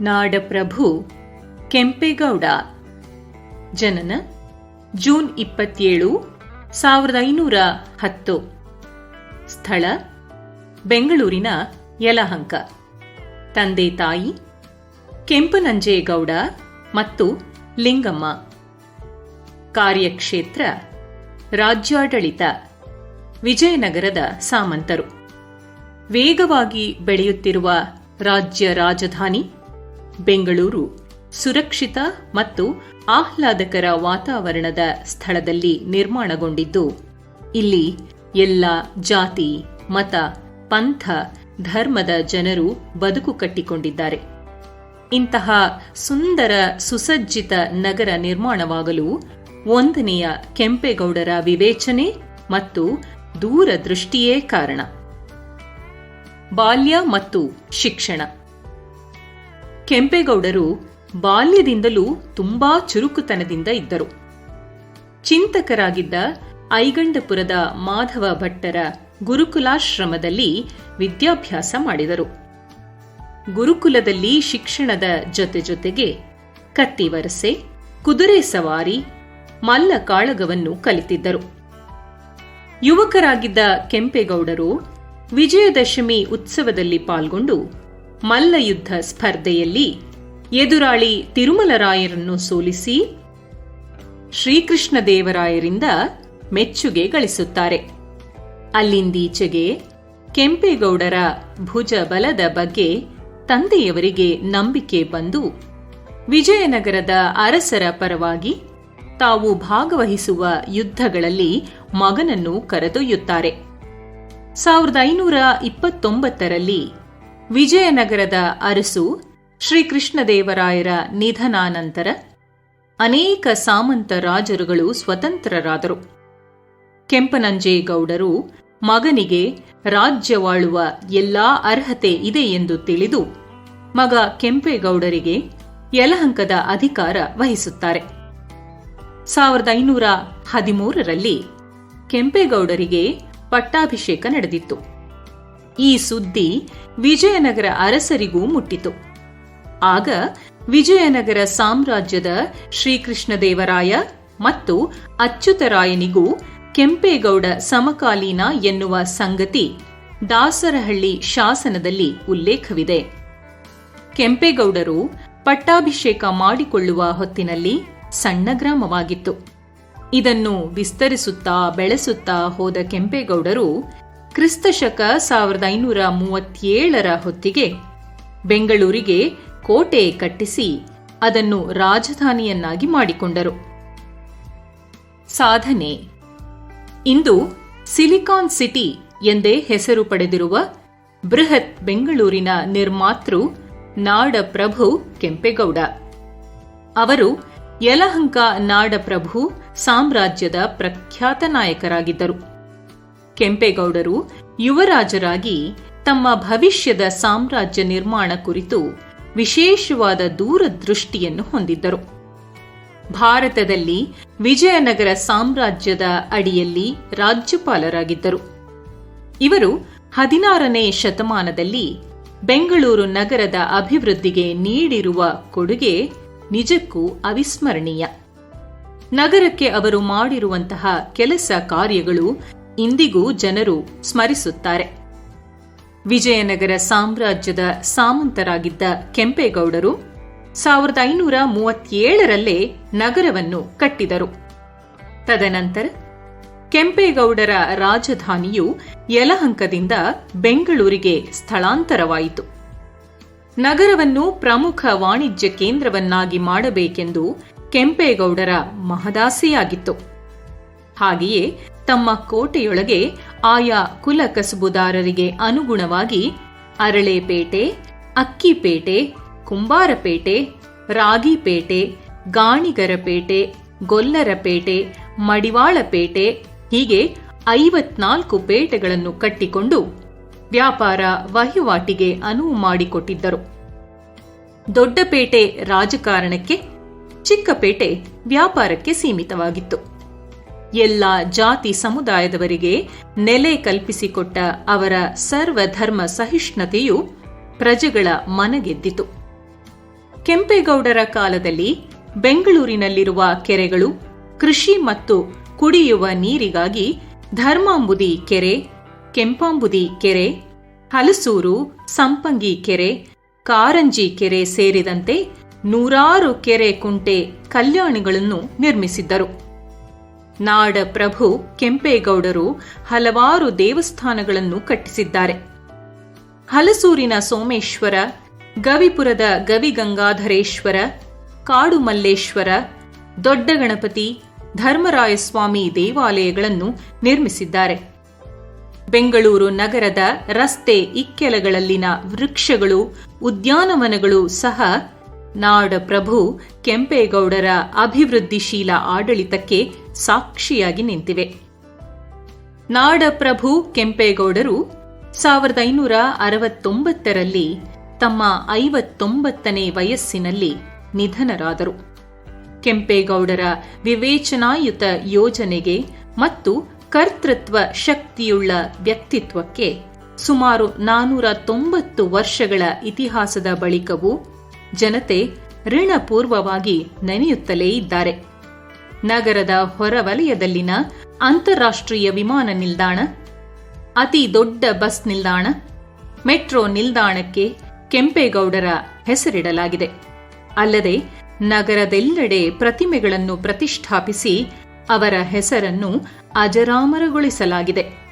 ನಾಡಪ್ರಭು ಕೆಂಪೇಗೌಡ. ಜನನ ಜೂನ್ ಇಪ್ಪತ್ತೇಳು, ಸಾವಿರದ ಐನೂರ ಹತ್ತು. ಸ್ಥಳ ಬೆಂಗಳೂರಿನ ಯಲಹಂಕ. ತಂದೆ ತಾಯಿ ಕೆಂಪನಂಜೇಗೌಡ ಮತ್ತು ಲಿಂಗಮ್ಮ. ಕಾರ್ಯಕ್ಷೇತ್ರ ರಾಜ್ಯಾಡಳಿತ. ವಿಜಯನಗರದ ಸಾಮಂತರು. ವೇಗವಾಗಿ ಬೆಳೆಯುತ್ತಿರುವ ರಾಜ್ಯ ರಾಜಧಾನಿ ಬೆಂಗಳೂರು. ಸುರಕ್ಷಿತ ಮತ್ತು ಆಹ್ಲಾದಕರ ವಾತಾವರಣದ ಸ್ಥಳದಲ್ಲಿ ನಿರ್ಮಾಣಗೊಂಡಿದ್ದು, ಇಲ್ಲಿ ಎಲ್ಲ ಜಾತಿ, ಮತ, ಪಂಥ, ಧರ್ಮದ ಜನರು ಬದುಕು ಕಟ್ಟಿಕೊಂಡಿದ್ದಾರೆ. ಇಂತಹ ಸುಂದರ ಸುಸಜ್ಜಿತ ನಗರ ನಿರ್ಮಾಣವಾಗಲು ಒಂದನೆಯ ಕೆಂಪೇಗೌಡರ ವಿವೇಚನೆ ಮತ್ತು ದೂರದೃಷ್ಟಿಯೇ ಕಾರಣ. ಬಾಲ್ಯ ಮತ್ತು ಶಿಕ್ಷಣ. ಕೆಂಪೇಗೌಡರು ಬಾಲ್ಯದಿಂದಲೂ ತುಂಬಾ ಚುರುಕುತನದಿಂದ ಇದ್ದರು. ಚಿಂತಕರಾಗಿದ್ದ ಐಗಂಡಪುರದ ಮಾಧವ ಭಟ್ಟರ ಗುರುಕುಲಾಶ್ರಮದಲ್ಲಿ ವಿದ್ಯಾಭ್ಯಾಸ ಮಾಡಿದರು. ಗುರುಕುಲದಲ್ಲಿ ಶಿಕ್ಷಣದ ಜೊತೆ ಜೊತೆಗೆ ಕತ್ತಿವರಸೆ ಕುದುರೆ ಸವಾರಿ, ಮಲ್ಲ ಕಾಳಗವನ್ನು ಕಲಿತಿದ್ದರು. ಯುವಕರಾಗಿದ್ದ ಕೆಂಪೇಗೌಡರು ವಿಜಯದಶಮಿ ಉತ್ಸವದಲ್ಲಿ ಪಾಲ್ಗೊಂಡು ಮಲ್ಲಯುದ್ಧ ಸ್ಪರ್ಧೆಯಲ್ಲಿ ಎದುರಾಳಿ ತಿರುಮಲರಾಯರನ್ನು ಸೋಲಿಸಿ ಶ್ರೀಕೃಷ್ಣದೇವರಾಯರಿಂದ ಮೆಚ್ಚುಗೆ ಗಳಿಸುತ್ತಾರೆ. ಅಲ್ಲಿಂದೀಚೆಗೆ ಕೆಂಪೇಗೌಡರ ಭುಜ ಬಲದ ಬಗ್ಗೆ ತಂದೆಯವರಿಗೆ ನಂಬಿಕೆ ಬಂದು ವಿಜಯನಗರದ ಅರಸರ ಪರವಾಗಿ ತಾವು ಭಾಗವಹಿಸುವ ಯುದ್ಧಗಳಲ್ಲಿ ಮಗನನ್ನು ಕರೆದೊಯ್ಯುತ್ತಾರೆ. ಸಾವಿರದ ಐನೂರ ಇಪ್ಪತ್ತೊಂಬತ್ತರಲ್ಲಿ ವಿಜಯನಗರದ ಅರಸು ಶ್ರೀಕೃಷ್ಣದೇವರಾಯರ ನಿಧನಾನಂತರ ಅನೇಕ ಸಾಮಂತ ರಾಜರುಗಳು ಸ್ವತಂತ್ರರಾದರು. ಕೆಂಪನಂಜೇಗೌಡರು ಮಗನಿಗೆ ರಾಜ್ಯವಾಳುವ ಎಲ್ಲಾ ಅರ್ಹತೆ ಇದೆ ಎಂದು ತಿಳಿದು ಮಗ ಕೆಂಪೇಗೌಡರಿಗೆ ಯಲಹಂಕದ ಅಧಿಕಾರ ವಹಿಸುತ್ತಾರೆ. ಸಾವಿರದ ಐನೂರ ಹದಿಮೂರರಲ್ಲಿ ಕೆಂಪೇಗೌಡರಿಗೆ ಪಟ್ಟಾಭಿಷೇಕ ನಡೆದಿತ್ತು. ಈ ಸುದ್ದಿ ವಿಜಯನಗರ ಅರಸರಿಗೂ ಮುಟ್ಟಿತು. ಆಗ ವಿಜಯನಗರ ಸಾಮ್ರಾಜ್ಯದ ಶ್ರೀಕೃಷ್ಣದೇವರಾಯ ಮತ್ತು ಅಚ್ಯುತರಾಯನಿಗೂ ಕೆಂಪೇಗೌಡ ಸಮಕಾಲೀನ ಎನ್ನುವ ಸಂಗತಿ ದಾಸರಹಳ್ಳಿ ಶಾಸನದಲ್ಲಿ ಉಲ್ಲೇಖವಿದೆ. ಕೆಂಪೇಗೌಡರು ಪಟ್ಟಾಭಿಷೇಕ ಮಾಡಿಕೊಳ್ಳುವ ಹೊತ್ತಿನಲ್ಲಿ ಸಣ್ಣ ಗ್ರಾಮವಾಗಿತ್ತು. ಇದನ್ನು ವಿಸ್ತರಿಸುತ್ತಾ, ಬೆಳೆಸುತ್ತಾ ಹೋದ ಕೆಂಪೇಗೌಡರು ಕ್ರಿಸ್ತಶಕ ಸಾವಿರದ ಐನೂರ ಮೂವತ್ತೇಳರ ಹೊತ್ತಿಗೆ ಬೆಂಗಳೂರಿಗೆ ಕೋಟೆ ಕಟ್ಟಿಸಿ ಅದನ್ನು ರಾಜಧಾನಿಯನ್ನಾಗಿ ಮಾಡಿಕೊಂಡರು. ಸಾಧನೆ. ಇಂದು ಸಿಲಿಕಾನ್ ಸಿಟಿ ಎಂದೇ ಹೆಸರು ಪಡೆದಿರುವ ಬೃಹತ್ ಬೆಂಗಳೂರಿನ ನಿರ್ಮಾತೃ ನಾಡಪ್ರಭು ಕೆಂಪೇಗೌಡ. ಅವರು ಯಲಹಂಕ ನಾಡಪ್ರಭು ಸಾಮ್ರಾಜ್ಯದ ಪ್ರಖ್ಯಾತ ನಾಯಕರಾಗಿದ್ದರು. ಕೆಂಪೇಗೌಡರು ಯುವರಾಜರಾಗಿ ತಮ್ಮ ಭವಿಷ್ಯದ ಸಾಮ್ರಾಜ್ಯ ನಿರ್ಮಾಣ ಕುರಿತು ವಿಶೇಷವಾದ ದೂರದೃಷ್ಟಿಯನ್ನು ಹೊಂದಿದ್ದರು. ಭಾರತದಲ್ಲಿ ವಿಜಯನಗರ ಸಾಮ್ರಾಜ್ಯದ ಅಡಿಯಲ್ಲಿ ರಾಜ್ಯಪಾಲರಾಗಿದ್ದರು. ಇವರು ಹದಿನಾರನೇ ಶತಮಾನದಲ್ಲಿ ಬೆಂಗಳೂರು ನಗರದ ಅಭಿವೃದ್ಧಿಗೆ ನೀಡಿರುವ ಕೊಡುಗೆ ನಿಜಕ್ಕೂ ಅವಿಸ್ಮರಣೀಯ. ನಗರಕ್ಕೆ ಅವರು ಮಾಡಿರುವಂತಹ ಕೆಲಸ ಕಾರ್ಯಗಳು ಇಂದಿಗೂ ಜನರು ಸ್ಮರಿಸುತ್ತಾರೆ. ವಿಜಯನಗರ ಸಾಮ್ರಾಜ್ಯದ ಸಾಮಂತರಾಗಿದ್ದ ಕೆಂಪೇಗೌಡರು ಸಾವಿರದ ಐನೂರ ಮೂವತ್ತೇಳರಲ್ಲೇ ನಗರವನ್ನು ಕಟ್ಟಿದರು. ತದನಂತರ ಕೆಂಪೇಗೌಡರ ರಾಜಧಾನಿಯು ಯಲಹಂಕದಿಂದ ಬೆಂಗಳೂರಿಗೆ ಸ್ಥಳಾಂತರವಾಯಿತು. ನಗರವನ್ನು ಪ್ರಮುಖ ವಾಣಿಜ್ಯ ಕೇಂದ್ರವನ್ನಾಗಿ ಮಾಡಬೇಕೆಂದು ಕೆಂಪೇಗೌಡರ ಮಹದಾಸೆಯಾಗಿತ್ತು. ಹಾಗೆಯೇ ತಮ್ಮ ಕೋಟೆಯೊಳಗೆ ಆಯಾ ಕುಲ ಕಸುಬುದಾರರಿಗೆ ಅನುಗುಣವಾಗಿ ಅರಳೆಪೇಟೆ, ಅಕ್ಕಿಪೇಟೆ, ಕುಂಬಾರಪೇಟೆ, ರಾಗಿಪೇಟೆ, ಗಾಣಿಗರಪೇಟೆ, ಗೊಲ್ಲರಪೇಟೆ, ಮಡಿವಾಳಪೇಟೆ ಹೀಗೆ ಐವತ್ನಾಲ್ಕು ಪೇಟೆಗಳನ್ನು ಕಟ್ಟಿಕೊಂಡು ವ್ಯಾಪಾರ ವಹಿವಾಟಿಗೆ ಅನುವು ಮಾಡಿಕೊಟ್ಟಿದ್ದರು. ದೊಡ್ಡಪೇಟೆ ರಾಜಕಾರಣಕ್ಕೆ ಚಿಕ್ಕಪೇಟೆ ವ್ಯಾಪಾರಕ್ಕೆ ಸೀಮಿತವಾಗಿತ್ತು. ಎಲ್ಲ ಜಾತಿ ಸಮುದಾಯದವರಿಗೆ ನೆಲೆ ಕಲ್ಪಿಸಿಕೊಟ್ಟ ಅವರ ಸರ್ವಧರ್ಮ ಸಹಿಷ್ಣುತೆಯು ಪ್ರಜೆಗಳ ಮನಗೆದ್ದಿತು. ಕೆಂಪೇಗೌಡರ ಕಾಲದಲ್ಲಿ ಬೆಂಗಳೂರಿನಲ್ಲಿರುವ ಕೆರೆಗಳು ಕೃಷಿ ಮತ್ತು ಕುಡಿಯುವ ನೀರಿಗಾಗಿ ಧರ್ಮಾಂಬುದಿ ಕೆರೆ, ಕೆಂಪಾಂಬುದಿ ಕೆರೆ, ಹಲಸೂರು, ಸಂಪಂಗಿ ಕೆರೆ, ಕಾರಂಜಿ ಕೆರೆ ಸೇರಿದಂತೆ ನೂರಾರು ಕೆರೆ ಕುಂಟೆ ಕಲ್ಯಾಣಿಗಳನ್ನು ನಿರ್ಮಿಸಿದ್ದರು. ನಾಡ ಪ್ರಭು ಕೆಂಪೇಗೌಡರು ಹಲವಾರು ದೇವಸ್ಥಾನಗಳನ್ನು ಕಟ್ಟಿಸಿದ್ದಾರೆ. ಹಲಸೂರಿನ ಸೋಮೇಶ್ವರ, ಗವಿಪುರದ ಗವಿಗಂಗಾಧರೇಶ್ವರ, ಕಾಡುಮಲ್ಲೇಶ್ವರ ದೊಡ್ಡ ಗಣಪತಿ ಧರ್ಮರಾಯಸ್ವಾಮಿ ದೇವಾಲಯಗಳನ್ನು ನಿರ್ಮಿಸಿದ್ದಾರೆ. ಬೆಂಗಳೂರು ನಗರದ ರಸ್ತೆ ಇಕ್ಕೆಲಗಳಲ್ಲಿನ ವೃಕ್ಷಗಳು, ಉದ್ಯಾನವನಗಳು ಸಹ ನಾಡ ಪ್ರಭು ಕೆಂಪೇಗೌಡರ ಅಭಿವೃದ್ಧಿಶೀಲ ಆಡಳಿತಕ್ಕೆ ಸಾಕ್ಷಿಯಾಗಿ ನಿಂತಿವೆ. ನಾಡಪ್ರಭು ಕೆಂಪೇಗೌಡರು ಸಾವಿರದ ಐನೂರ ಅರವತ್ತೊಂಬತ್ತರಲ್ಲಿ ತಮ್ಮ ಐವತ್ತೊಂಬತ್ತನೇ ವಯಸ್ಸಿನಲ್ಲಿ ನಿಧನರಾದರು. ಕೆಂಪೇಗೌಡರ ವಿವೇಚನಾಯುತ ಯೋಜನೆಗೆ ಮತ್ತು ಕರ್ತೃತ್ವ ಶಕ್ತಿಯುಳ್ಳ ವ್ಯಕ್ತಿತ್ವಕ್ಕೆ ಸುಮಾರು ನಾನೂರ ತೊಂಬತ್ತು ವರ್ಷಗಳ ಇತಿಹಾಸದ ಬಳಿಕವೂ ಜನತೆ ಋಣಪೂರ್ವವಾಗಿ ನೆನೆಯುತ್ತಲೇ ಇದ್ದಾರೆ. ನಗರದ ಹೊರವಲಯದಲ್ಲಿನ ಅಂತಾರಾಷ್ಟ್ರೀಯ ವಿಮಾನ ನಿಲ್ದಾಣ, ಅತಿ ದೊಡ್ಡ ಬಸ್ ನಿಲ್ದಾಣ, ಮೆಟ್ರೋ ನಿಲ್ದಾಣಕ್ಕೆ ಕೆಂಪೇಗೌಡರ ಹೆಸರಿಡಲಾಗಿದೆ. ಅಲ್ಲದೆ ನಗರದೆಲ್ಲೆಡೆ ಪ್ರತಿಮೆಗಳನ್ನು ಪ್ರತಿಷ್ಠಾಪಿಸಿ ಅವರ ಹೆಸರನ್ನು ಅಜರಾಮರಗೊಳಿಸಲಾಗಿದೆ.